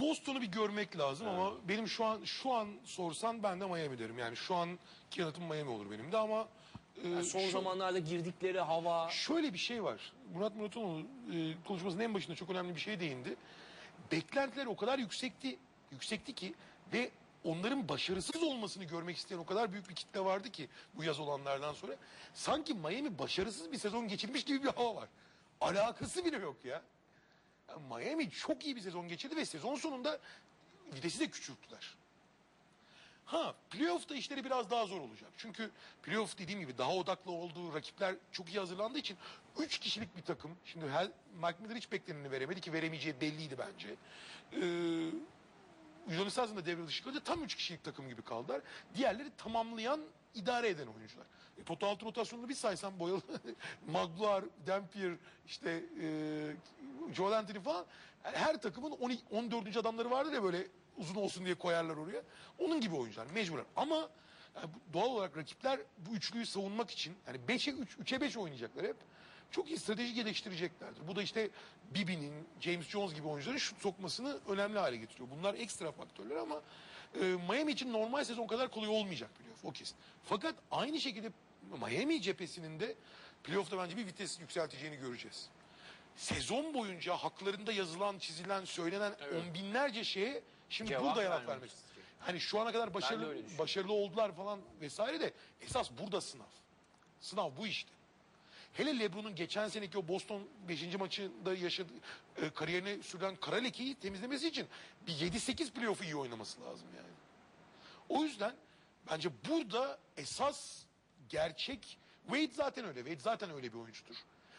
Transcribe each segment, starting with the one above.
Boston'u bir görmek lazım ama benim şu an şu an sorsan ben de Miami derim. Yani şu an yanıtım Miami olur benim de ama e, Yani son şu- zamanlarda girdikleri hava Şöyle bir şey var. Murat Muratoğlu e, konuşmasının en başında çok önemli bir şeye değindi. Beklentiler o kadar yüksekti, yüksekti ki ve onların başarısız olmasını görmek isteyen o kadar büyük bir kitle vardı ki bu yaz olanlardan sonra. Sanki Miami başarısız bir sezon geçirmiş gibi bir hava var. Alakası bile yok ya. Miami çok iyi bir sezon geçirdi ve sezon sonunda vitesi de küçülttüler. Ha playoff'ta işleri biraz daha zor olacak. Çünkü playoff dediğim gibi daha odaklı olduğu rakipler çok iyi hazırlandığı için 3 kişilik bir takım. Şimdi her, Mike Miller hiç bekleneni veremedi ki veremeyeceği belliydi bence. Ee, Yunanistan'ın da devre dışı kalınca tam 3 kişilik takım gibi kaldılar. Diğerleri tamamlayan, idare eden oyuncular. E, pota altı rotasyonunu bir saysam boyalı. Magluar, Dampier, işte e, Joel Anthony falan. Her takımın 12, 14. adamları vardır ya böyle uzun olsun diye koyarlar oraya. Onun gibi oyuncular mecburen. Ama yani doğal olarak rakipler bu üçlüyü savunmak için yani 5'e 3, 3'e 5 oynayacaklar hep. Çok iyi strateji geliştireceklerdir. Bu da işte Bibi'nin, James Jones gibi oyuncuların şut sokmasını önemli hale getiriyor. Bunlar ekstra faktörler ama e, Miami için normal sezon kadar kolay olmayacak playoff o kesin. Fakat aynı şekilde Miami cephesinin de playoff'ta bence bir vites yükselteceğini göreceğiz. Sezon boyunca haklarında yazılan, çizilen, söylenen on binlerce şeye şimdi Cevap burada yanıt vermek. Hani şu ana kadar başarılı başarılı oldular falan vesaire de esas burada sınav. Sınav bu işte. Hele LeBron'un geçen seneki o Boston 5. maçında yaşadığı e, kariyerine sürülen kara temizlemesi için bir 7-8 playoff'u iyi oynaması lazım yani. O yüzden bence burada esas gerçek Wade zaten öyle. Wade zaten öyle bir oyuncudur.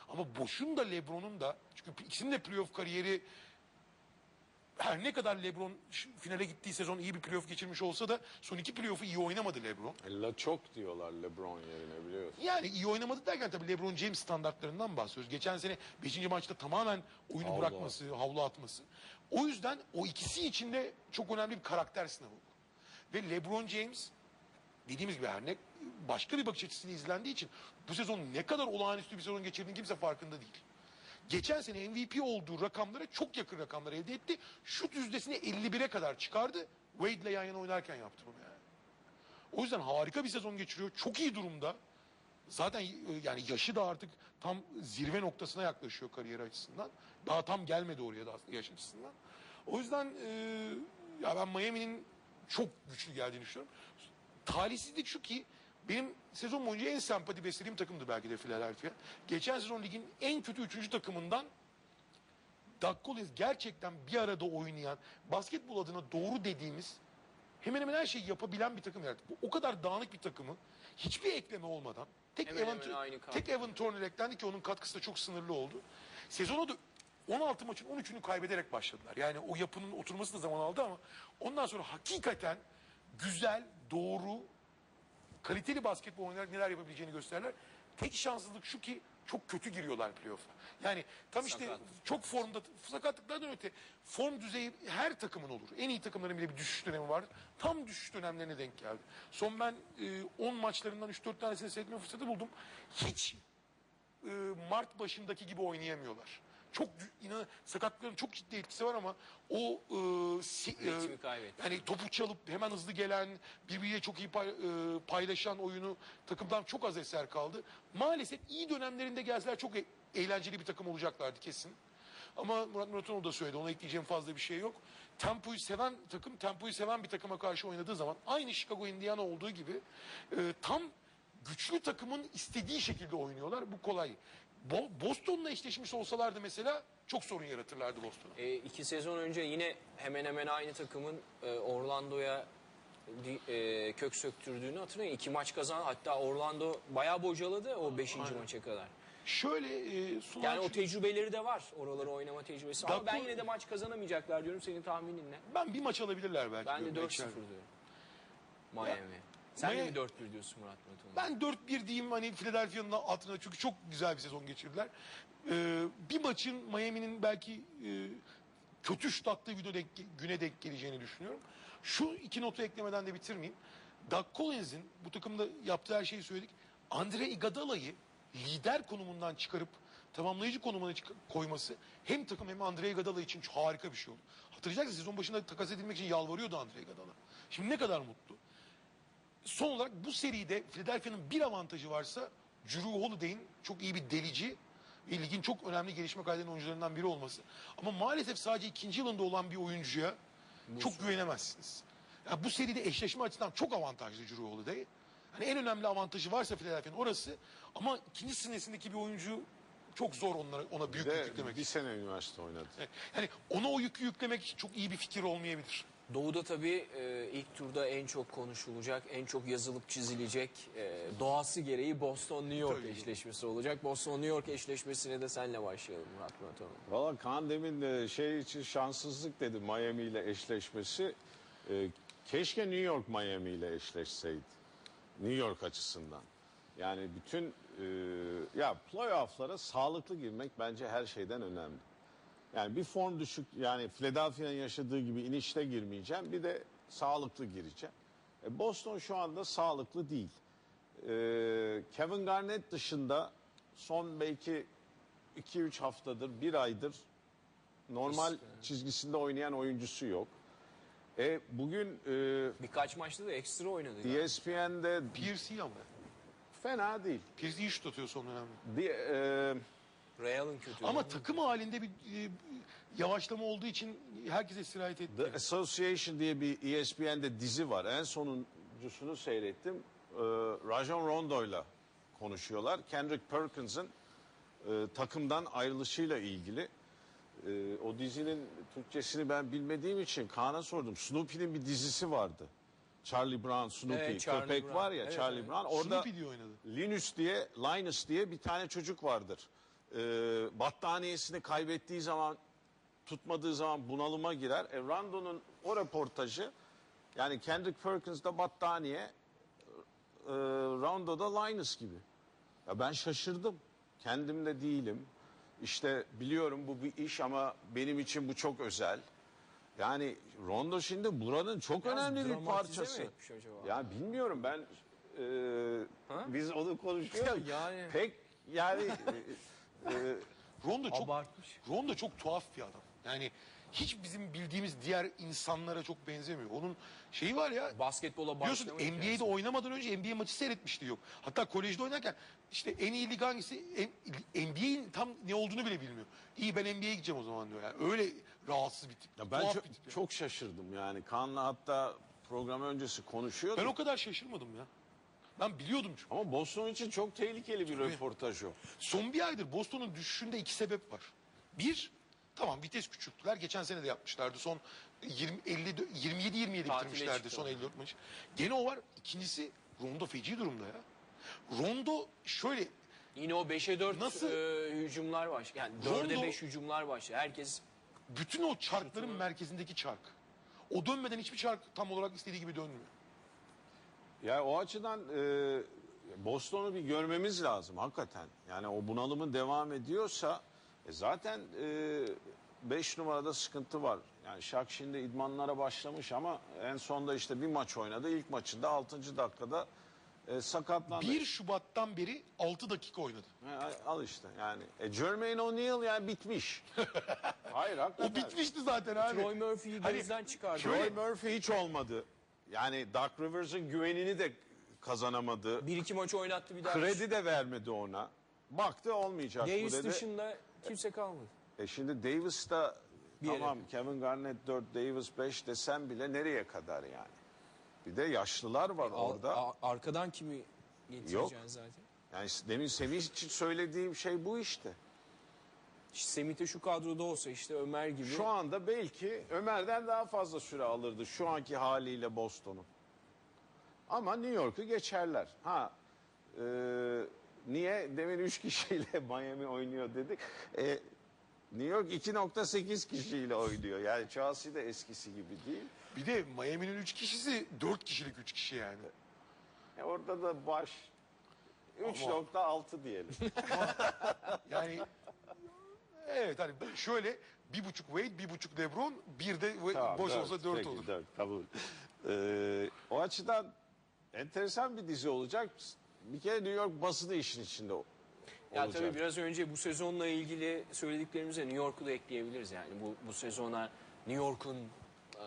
Ama Boş'un da LeBron'un da çünkü ikisinin de playoff kariyeri her ne kadar LeBron finale gittiği sezon iyi bir playoff geçirmiş olsa da son iki playoff'u iyi oynamadı LeBron. La çok diyorlar LeBron yerine biliyorsun. Yani iyi oynamadı derken tabii LeBron James standartlarından bahsediyoruz. Geçen sene 5. maçta tamamen oyunu Havlu bırakması, havlu atması. O yüzden o ikisi içinde çok önemli bir karakter sınavı. Ve LeBron James dediğimiz gibi her ne başka bir bakış açısıyla izlendiği için bu sezon ne kadar olağanüstü bir sezon geçirdiğini kimse farkında değil. Geçen sene MVP olduğu rakamlara çok yakın rakamlar elde etti. Şut yüzdesini 51'e kadar çıkardı. Wade ile yan yana oynarken yaptı bunu yani. O yüzden harika bir sezon geçiriyor. Çok iyi durumda. Zaten e, yani yaşı da artık tam zirve noktasına yaklaşıyor kariyer açısından. Daha tam gelmedi oraya da aslında yaş açısından. O yüzden e, ya ben Miami'nin çok güçlü geldiğini düşünüyorum. Talihsizlik şu ki benim sezon boyunca en sempati beslediğim takımdı belki de Philadelphia. Geçen sezon ligin en kötü üçüncü takımından Collins gerçekten bir arada oynayan, basketbol adına doğru dediğimiz hemen hemen her şeyi yapabilen bir takım yarattı. Bu o kadar dağınık bir takımı hiçbir ekleme olmadan tek Hemen Evan, hemen tek Evan Turner eklendi ki onun katkısı da çok sınırlı oldu. Sezona da 16 maçın 13'ünü kaybederek başladılar. Yani o yapının oturması da zaman aldı ama ondan sonra hakikaten güzel, doğru, kaliteli basketbol oynayarak neler yapabileceğini gösterirler. Tek şanssızlık şu ki çok kötü giriyorlar playoff'a. Yani tam işte Sakatlık. çok formda sakatlıklardan öte form düzeyi her takımın olur. En iyi takımların bile bir düşüş dönemi var. Tam düşüş dönemlerine denk geldi. Son ben e, 10 maçlarından 3-4 tanesini seyretme fırsatı buldum. Hiç e, Mart başındaki gibi oynayamıyorlar. Çok inan sakatlıkların çok ciddi etkisi var ama o e, si- e, Ritmi kaybetti. yani topu çalıp hemen hızlı gelen, birbiriyle çok iyi pay- e, paylaşan oyunu takımdan çok az eser kaldı. Maalesef iyi dönemlerinde gelseler çok e- eğlenceli bir takım olacaklardı kesin. Ama Murat Muratoğlu da söyledi. Ona ekleyeceğim fazla bir şey yok. Tempoyu seven takım, tempoyu seven bir takıma karşı oynadığı zaman aynı Chicago Indiana olduğu gibi e, tam güçlü takımın istediği şekilde oynuyorlar. Bu kolay. Bo- Boston'la eşleşmiş olsalardı mesela çok sorun yaratırlardı Boston'a. E, iki sezon önce yine hemen hemen aynı takımın e, Orlando'ya e, kök söktürdüğünü hatırlayın. İki maç kazan hatta Orlando bayağı bocaladı o beşinci maça kadar. Şöyle e, sunar Yani o tecrübeleri de var. Oraları oynama tecrübesi. Ama ben yine de maç kazanamayacaklar diyorum. Senin tahminin ne? ben bir maç alabilirler belki. Ben de diyorum 4-0 içeride. diyorum. Miami. Sen de Miami- mi 4-1 diyorsun Murat Muratoğlu? Ben 4-1 diyeyim hani Philadelphia'nın altına çünkü çok güzel bir sezon geçirdiler. Ee, bir maçın Miami'nin belki e, kötü şut attığı video denk, güne denk geleceğini düşünüyorum. Şu iki notu eklemeden de bitirmeyeyim. Doug Collins'in bu takımda yaptığı her şeyi söyledik. Andre Iguodala'yı lider konumundan çıkarıp tamamlayıcı konumuna koyması hem takım hem Andrei Gadala için harika bir şey oldu. Hatırlayacaksınız sezon başında takas edilmek için yalvarıyordu Andrei Gadala. Şimdi ne kadar mutlu. Son olarak bu seride Philadelphia'nın bir avantajı varsa Drew Holiday'in çok iyi bir delici ve ligin çok önemli gelişme kaydeden oyuncularından biri olması. Ama maalesef sadece ikinci yılında olan bir oyuncuya çok güvenemezsiniz. Yani bu seride eşleşme açısından çok avantajlı Drew Holiday. Hani en önemli avantajı varsa Philadelphia'nın orası. Ama ikinci sınıfındaki bir oyuncu çok zor onlara, ona büyük Bir yük yüklemek. bir sene üniversite oynadı. Yani ona o yükü yüklemek çok iyi bir fikir olmayabilir. Doğu'da tabii e, ilk turda en çok konuşulacak, en çok yazılıp çizilecek e, doğası gereği Boston-New York Tabii. eşleşmesi olacak. Boston-New York eşleşmesine de senle başlayalım Murat Murat Hanım. Valla Kaan demin de şey için şanssızlık dedi Miami ile eşleşmesi. Ee, keşke New York Miami ile eşleşseydi. New York açısından. Yani bütün e, ya playoff'lara sağlıklı girmek bence her şeyden önemli. Yani bir form düşük yani Philadelphia'nın yaşadığı gibi inişte girmeyeceğim. Bir de sağlıklı gireceğim. E, Boston şu anda sağlıklı değil. E, Kevin Garnett dışında son belki 2-3 haftadır, bir aydır normal çizgisinde oynayan oyuncusu yok. E, bugün e, Birkaç maçta da ekstra oynadı. Galiba. ESPN'de Pierce iyi ama. fena değil. Pierce iyi şut atıyor son dönemde. E, Real'ın kötü. Ama takım halinde bir e, yavaşlama olduğu için herkese sirayet etti. The Association diye bir ESPN'de dizi var. En sonuncusunu seyrettim. Ee, Rajon Rondo'yla konuşuyorlar. Kendrick Perkins'ın e, takımdan ayrılışıyla ilgili. E, o dizinin Türkçesini ben bilmediğim için Kaan'a sordum. Snoopy'nin bir dizisi vardı. Charlie Brown, Snoopy. Evet, Charlie Köpek Brown. var ya Evet, Charlie evet. Brown. Orada Snoopy diye oynadı. Linus diye, Linus diye bir tane çocuk vardır. Ee, battaniyesini kaybettiği zaman, tutmadığı zaman bunalıma girer. E, Rando'nun o röportajı, yani Kendrick Perkins'da battaniye, e, Rando'da Linus gibi. Ya ben şaşırdım. Kendim de değilim. İşte biliyorum bu bir iş ama benim için bu çok özel. Yani Rondo şimdi buranın çok Biraz önemli bir parçası. Ya bilmiyorum ben e, biz onu konuşuyoruz. Yani. Pek yani e, e, Rondo çok Abartmış. Rondo çok tuhaf bir adam. Yani hiç bizim bildiğimiz diğer insanlara çok benzemiyor. Onun şeyi var ya. Basketbola Biliyorsun NBA'de hikayesi. oynamadan önce NBA maçı seyretmişti yok. Hatta kolejde oynarken işte en iyi lig hangisi NBA'in tam ne olduğunu bile bilmiyor. İyi ben NBA'ye gideceğim o zaman diyor. Yani öyle rahatsız bir tip. ya ben tuhaf çok, bir tip. çok şaşırdım yani. Kaan'la hatta program öncesi konuşuyorduk. Ben o kadar şaşırmadım ya. Ben biliyordum çünkü. Ama Boston için çok tehlikeli bir röportaj o. Son bir aydır Boston'un düşüşünde iki sebep var. Bir, tamam vites küçülttüler. Geçen sene de yapmışlardı. Son 20 50 27 27 Tatile bitirmişlerdi çıktı. son 54 maçı. Gene o var. İkincisi Rondo feci durumda ya. Rondo şöyle Yine o 5'e 4 Nasıl? e, hücumlar baş. Yani 4'e Rondo- 5 hücumlar baş. Herkes bütün o çarkların merkezindeki çark. O dönmeden hiçbir çark tam olarak istediği gibi dönmüyor. Ya o açıdan e, Boston'u bir görmemiz lazım hakikaten. Yani o bunalımın devam ediyorsa e, zaten 5 numarada sıkıntı var. Yani Şak şimdi idmanlara başlamış ama en sonda işte bir maç oynadı. İlk maçında 6. dakikada e, sakatlandı. 1 Şubat'tan beri 6 dakika oynadı. Ha, al işte yani. E, Jermaine O'Neal yani bitmiş. Hayır hakikaten. O bitmişti zaten abi. Troy Murphy'yi Hani gözden çıkardı. Troy Murphy hiç olmadı. Yani Doug Rivers'ın güvenini de kazanamadı. Bir iki maç oynattı bir daha. Kredi de vermedi ona. Baktı olmayacak bu Davis dedi. dışında kimse kalmadı. E şimdi Davis da Bir yere. tamam Kevin Garnett 4, Davis 5 desem bile nereye kadar yani? Bir de yaşlılar var Al- orada. a- arkadan kimi getireceksin zaten? Yani demin Semih için söylediğim şey bu işte. İşte Semih'te şu kadroda olsa işte Ömer gibi. Şu anda belki Ömer'den daha fazla süre alırdı şu anki haliyle Boston'un. Ama New York'u geçerler. Ha e, niye demin 3 kişiyle Miami oynuyor dedik. E, New York 2.8 kişiyle oynuyor. Yani Chelsea de eskisi gibi değil. Bir de Miami'nin 3 kişisi 4 kişilik 3 kişi yani. E, orada da baş 3.6 diyelim. Yani evet hani şöyle bir buçuk Wade, bir buçuk LeBron, bir de Tamam, boş dört. olsa dört Peki, olur. dört, kabul. Ee, o açıdan enteresan bir dizi olacak. Bir kere New York basını işin içinde. Ya olacak. tabii biraz önce bu sezonla ilgili söylediklerimize New York'u da ekleyebiliriz yani. Bu, bu sezona New York'un eee,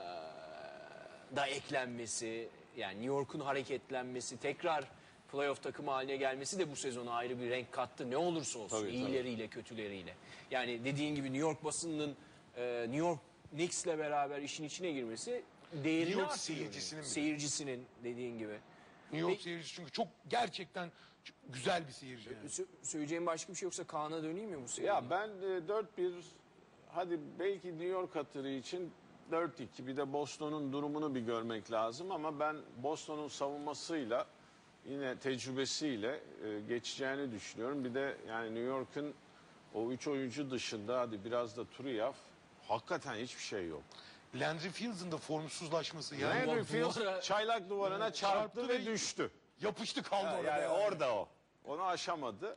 da eklenmesi, yani New York'un hareketlenmesi, tekrar playoff takımı haline gelmesi de bu sezona ayrı bir renk kattı. Ne olursa olsun, Tabii, tabii. iyileriyle, kötüleriyle. Yani dediğin gibi New York basınının eee, New York Knicks'le beraber işin içine girmesi değerini New York arttırıyor. seyircisinin. Seyircisinin dediğin gibi. New York Peki- seyircisi çünkü çok gerçekten çok güzel bir seyirci. Yani. Sö- söyleyeceğim başka bir şey yoksa Kaan'a döneyim mi bu seriye? Ya ben e, 4-1 hadi belki New York hatırı için 4-2 bir de Boston'un durumunu bir görmek lazım ama ben Boston'un savunmasıyla yine tecrübesiyle e, geçeceğini düşünüyorum. Bir de yani New York'un o 3 oyuncu dışında hadi biraz da Turiyaf hakikaten hiçbir şey yok. Landry Fields'ın da formsuzlaşması yani Landry duvara- Fields çaylak duvarına çarptı Çarptı ve ve düştü. yapıştı kaldı Ha, orada. yani yani. orada o. Onu aşamadı.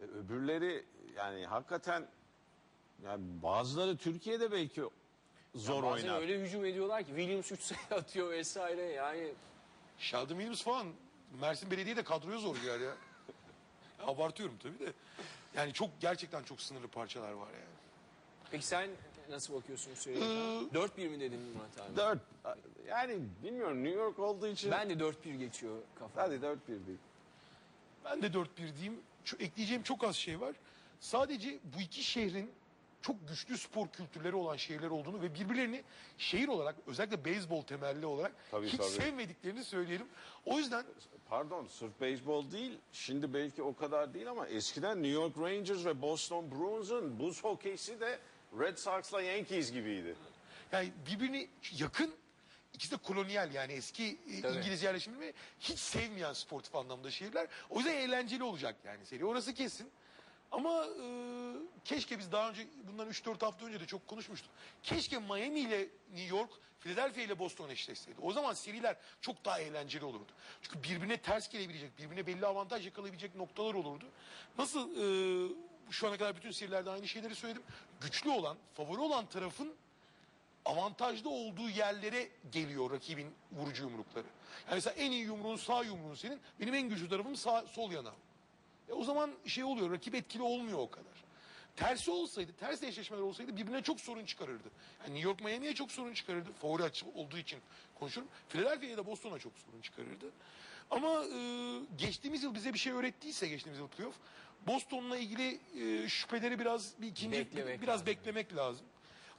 E, Öbürleri yani hakikaten yani bazıları Türkiye'de belki zor Bazen oynar. öyle hücum ediyorlar ki Williams 3 sayı atıyor vesaire yani Sheldon Williams falan Mersin Belediye de kadroya zor girer ya. Abartıyorum tabii de. Yani çok gerçekten çok sınırlı parçalar var yani. Peki sen nasıl bakıyorsun bu seriye? Ee, 4-1 mi dedin Murat abi? Dört. Yani bilmiyorum New York olduğu için. Ben de 4-1 geçiyor kafam. Hadi 4-1 değil. Ben de 4-1 diyeyim. Şu, ekleyeceğim çok az şey var. Sadece bu iki şehrin çok güçlü spor kültürleri olan şehirler olduğunu ve birbirlerini şehir olarak özellikle beyzbol temelli olarak Tabii, hiç tabii. sevmediklerini söyleyelim. O yüzden Pardon sırf beyzbol değil. Şimdi belki o kadar değil ama eskiden New York Rangers ve Boston Bruins'un buz hokeysi de Red Sox'la Yankees gibiydi. yani birbirini yakın ikisi de kolonyal yani eski e, Tabii. İngiliz yerleşimi ve hiç sevmeyen sportif anlamda şehirler. O yüzden eğlenceli olacak yani seri. Orası kesin. Ama e, keşke biz daha önce bundan 3-4 hafta önce de çok konuşmuştuk. Keşke Miami ile New York, Philadelphia ile Boston eşleşseydi. O zaman seriler çok daha eğlenceli olurdu. Çünkü birbirine ters gelebilecek, birbirine belli avantaj yakalayabilecek noktalar olurdu. Nasıl e, şu ana kadar bütün serilerde aynı şeyleri söyledim. Güçlü olan, favori olan tarafın avantajlı olduğu yerlere geliyor rakibin vurucu yumrukları. Yani mesela en iyi yumruğun sağ yumruğun senin, benim en güçlü tarafım sağ, sol yanağım. E o zaman şey oluyor, rakip etkili olmuyor o kadar. Tersi olsaydı, ters eşleşmeler olsaydı birbirine çok sorun çıkarırdı. Yani New York Miami'ye çok sorun çıkarırdı. Favori açı olduğu için konuşuyorum. Philadelphia'ya da Boston'a çok sorun çıkarırdı. Ama e, geçtiğimiz yıl bize bir şey öğrettiyse geçtiğimiz yıl playoff, Boston'la ilgili e, şüpheleri biraz bir ikinci Beklemek biraz lazım. beklemek lazım.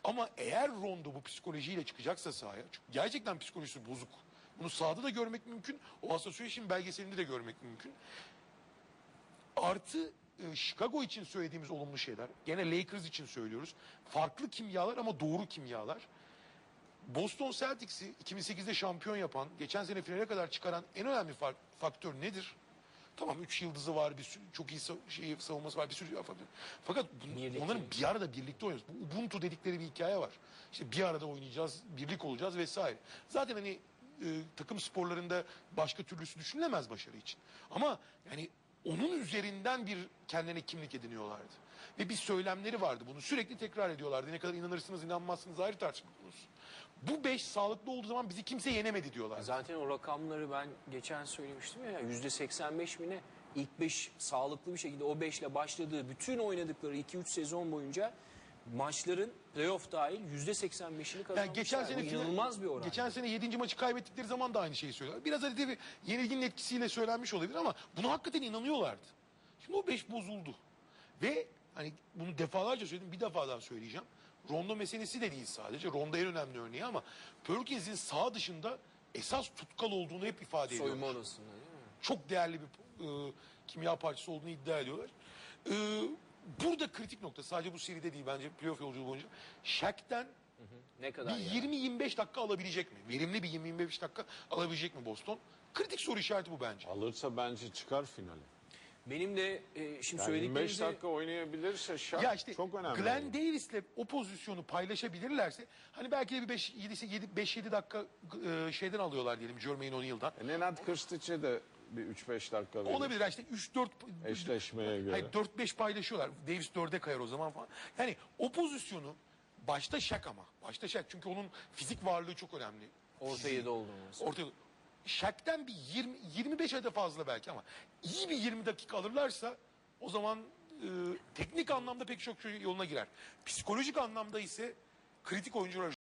Ama eğer Rondo bu psikolojiyle çıkacaksa sahaya, çünkü gerçekten psikolojisi bozuk. Bunu sahada da görmek mümkün, o Association belgeselinde de görmek mümkün. Artı e, Chicago için söylediğimiz olumlu şeyler. Gene Lakers için söylüyoruz. Farklı kimyalar ama doğru kimyalar. Boston Celtics'i 2008'de şampiyon yapan, geçen sene finale kadar çıkaran en önemli fa- faktör nedir? Tamam 3 yıldızı var, bir sürü, çok iyi şey, savunması var, bir sürü faktör. Fakat bun- onların bir arada birlikte oynuyoruz. Bu Ubuntu dedikleri bir hikaye var. İşte bir arada oynayacağız, birlik olacağız vesaire. Zaten hani e, takım sporlarında başka türlüsü düşünülemez başarı için. Ama yani onun üzerinden bir kendine kimlik ediniyorlardı. Ve bir söylemleri vardı. Bunu sürekli tekrar ediyorlardı. Ne kadar inanırsınız inanmazsınız ayrı tartışma konusu. Bu beş sağlıklı olduğu zaman bizi kimse yenemedi diyorlar. Zaten o rakamları ben geçen söylemiştim ya yüzde 85 mi ne? İlk 5 sağlıklı bir şekilde o 5 ile başladığı bütün oynadıkları 2-3 sezon boyunca maçların playoff dahil yüzde 85'ini kazanmışlar. Yani geçen sene Bu final- inanılmaz bir oran. Geçen sene 7. maçı kaybettikleri zaman da aynı şeyi söylüyorlar. Biraz hadi tabii yenilginin etkisiyle söylenmiş olabilir ama buna hakikaten inanıyorlardı. Şimdi o 5 bozuldu. Ve hani bunu defalarca söyledim bir defa daha söyleyeceğim. Rondo meselesi de değil sadece. Rondo en önemli örneği ama Perkins'in sağ dışında esas tutkal olduğunu hep ifade ediyorlar. Soyunma odasında değil mi? Çok değerli bir e, kimya parçası olduğunu iddia ediyorlar. E, burada kritik nokta sadece bu seride değil bence playoff yolculuğu boyunca. Shaq'ten Ne kadar bir yani? 20-25 dakika alabilecek mi? Verimli bir 20-25 dakika alabilecek mi Boston? Kritik soru işareti bu bence. Alırsa bence çıkar finale. Benim de e, şimdi Yani 25 söylediklerinizi dakika oynayabilirse şart Ya işte çok önemli. Glenn. Davis'le o pozisyonu paylaşabilirlerse hani belki de bir 5 7 5-7 dakika e, şeyden alıyorlar diyelim Jermaine O'Neal'dan. E, Nenad Kırstiç'e de bir 3-5 dakika verir. Olabilir işte 3-4 Eşleşmeye göre. Hayır 4-5 paylaşıyorlar. Davis 4'e kayar o zaman falan. Yani o pozisyonu başta şak ama. Başta şak çünkü onun fizik varlığı çok önemli. ortayı doldurması. Ortaya Şak'ten bir 20 25 adet fazla belki ama iyi bir 20 dakika alırlarsa o zaman teknik anlamda pek çok şey yoluna girer. Psikolojik anlamda ise kritik oyuncular